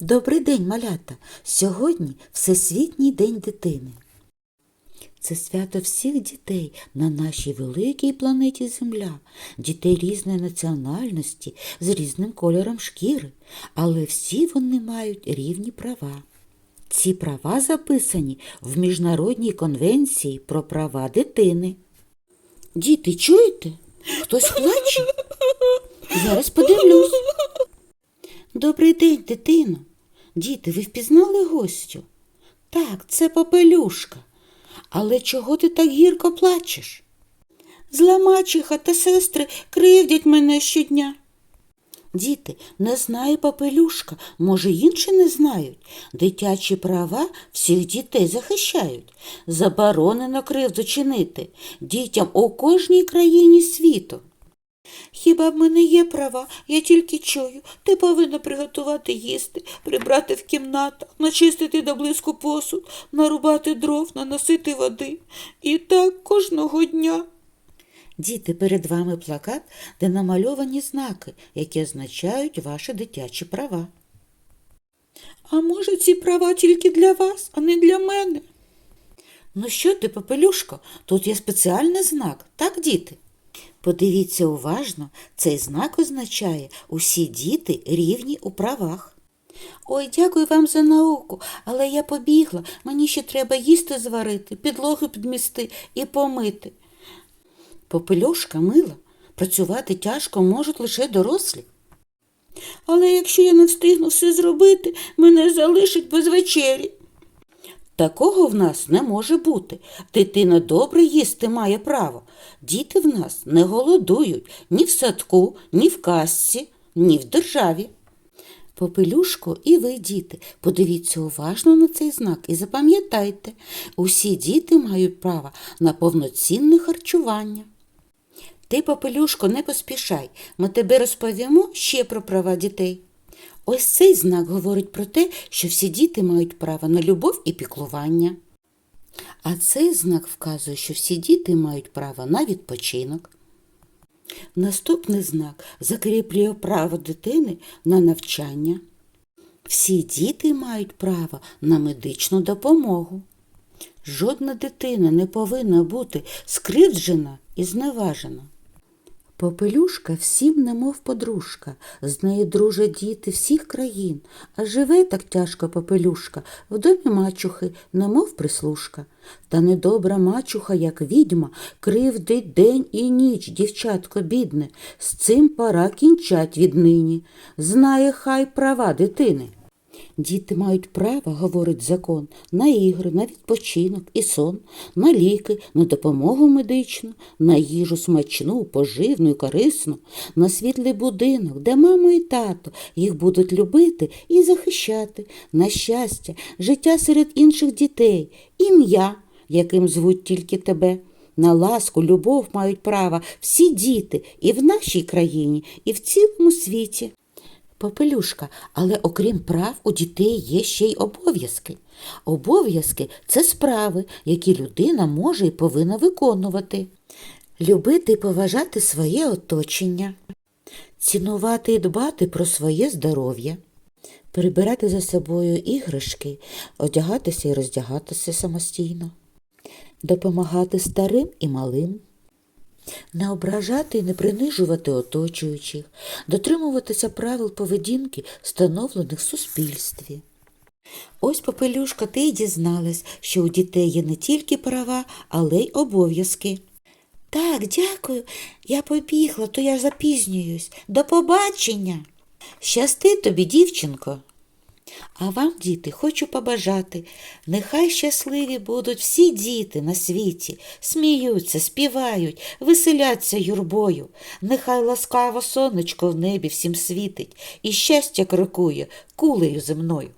Добрий день, малята! Сьогодні Всесвітній день дитини. Це свято всіх дітей на нашій великій планеті Земля, дітей різної національності з різним кольором шкіри, але всі вони мають рівні права. Ці права записані в Міжнародній конвенції про права дитини. Діти, чуєте? Хтось плаче? Зараз подивлюсь. Добрий день, дитино. Діти, ви впізнали гостю? Так, це попелюшка. Але чого ти так гірко плачеш? Зла мачеха та сестри кривдять мене щодня. Діти, не знає попелюшка, може, інші не знають. Дитячі права всіх дітей захищають. Заборонено кривду чинити дітям у кожній країні світу. Хіба в мене є права? Я тільки чую. Ти повинна приготувати їсти, прибрати в кімнатах, начистити до блиску посуд, нарубати дров, наносити води. І так кожного дня. Діти, перед вами плакат, де намальовані знаки, які означають ваші дитячі права. А може, ці права тільки для вас, а не для мене? Ну що ти, попелюшко, тут є спеціальний знак, так, діти? Подивіться уважно, цей знак означає усі діти рівні у правах. Ой, дякую вам за науку, але я побігла, мені ще треба їсти зварити, підлогу підмісти і помити. Попельошка мила, працювати тяжко можуть лише дорослі. Але якщо я не встигну все зробити, мене залишать без вечері. Такого в нас не може бути. Дитина добре їсти має право. Діти в нас не голодують ні в садку, ні в казці, ні в державі. Попелюшко, і ви, діти, подивіться уважно на цей знак і запам'ятайте, усі діти мають право на повноцінне харчування. Ти, попелюшко, не поспішай, ми тебе розповімо ще про права дітей. Ось цей знак говорить про те, що всі діти мають право на любов і піклування. А цей знак вказує, що всі діти мають право на відпочинок. Наступний знак закріплює право дитини на навчання. Всі діти мають право на медичну допомогу. Жодна дитина не повинна бути скривджена і зневажена. Попелюшка всім немов подружка, з нею дружать діти всіх країн, а живе так тяжко попелюшка в домі мачухи, немов прислушка. Та недобра мачуха, як відьма, кривдить день і ніч, дівчатко бідне, з цим пора кінчать віднині. Знає хай права дитини. Діти мають право, говорить закон, на ігри, на відпочинок і сон, на ліки, на допомогу медичну, на їжу смачну, поживну і корисну, на світлий будинок, де мама і тато їх будуть любити і захищати, на щастя, життя серед інших дітей, ім'я, яким звуть тільки тебе. На ласку, любов мають право всі діти і в нашій країні, і в цілому світі. Попелюшка, але окрім прав у дітей є ще й обов'язки. Обов'язки це справи, які людина може і повинна виконувати. Любити і поважати своє оточення, цінувати і дбати про своє здоров'я, прибирати за собою іграшки, одягатися і роздягатися самостійно, допомагати старим і малим. Не ображати і не принижувати оточуючих, дотримуватися правил поведінки, встановлених в суспільстві. Ось, попелюшка, ти й дізналась, що у дітей є не тільки права, але й обов'язки. Так, дякую, я побігла, то я запізнююсь. До побачення. Щасти тобі, дівчинко. А вам, діти, хочу побажати, нехай щасливі будуть всі діти на світі, сміються, співають, веселяться юрбою. Нехай ласкаво сонечко в небі всім світить, і щастя крокує кулею земною.